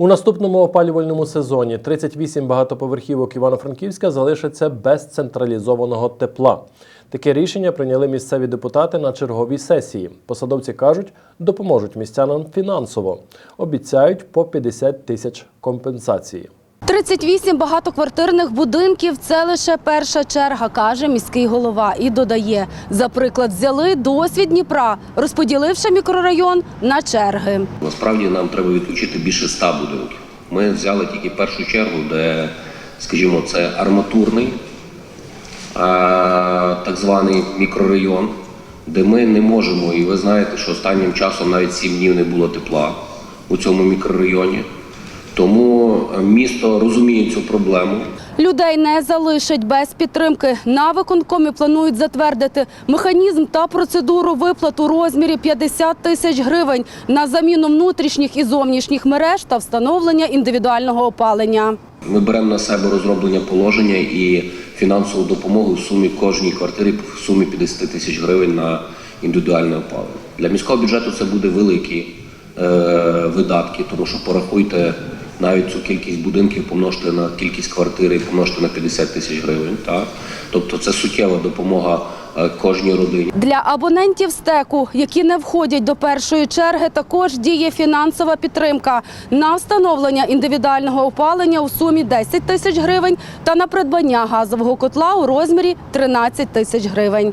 У наступному опалювальному сезоні 38 багатоповерхівок Івано-Франківська залишаться без централізованого тепла. Таке рішення прийняли місцеві депутати на черговій сесії. Посадовці кажуть, допоможуть містянам фінансово. Обіцяють по 50 тисяч компенсації. 38 багатоквартирних будинків – це лише перша черга, каже міський голова. І додає, за приклад взяли досвід Дніпра, розподіливши мікрорайон на черги. Насправді нам треба відключити більше ста будинків. Ми взяли тільки першу чергу, де, скажімо, це арматурний, так званий мікрорайон, де ми не можемо, і ви знаєте, що останнім часом навіть сім днів не було тепла у цьому мікрорайоні. Тому е, місто розуміє цю проблему. Людей не залишать без підтримки. На виконкомі планують затвердити механізм та процедуру виплат у розмірі 50 тисяч гривень на заміну внутрішніх і зовнішніх мереж та встановлення індивідуального опалення. Ми беремо на себе розроблення положення і фінансову допомогу в сумі кожній квартирі в сумі 50 тисяч гривень на індивідуальне опалення. Для міського бюджету це буде великі е, видатки, тому що порахуйте навіть цю кількість будинків, помножте на кількість квартир і помножте на 50 тисяч гривень. Так? Тобто це суттєва допомога е, кожній родині. Для абонентів стеку, які не входять до першої черги, також діє фінансова підтримка на встановлення індивідуального опалення у сумі 10 тисяч гривень та на придбання газового котла у розмірі 13 тисяч гривень.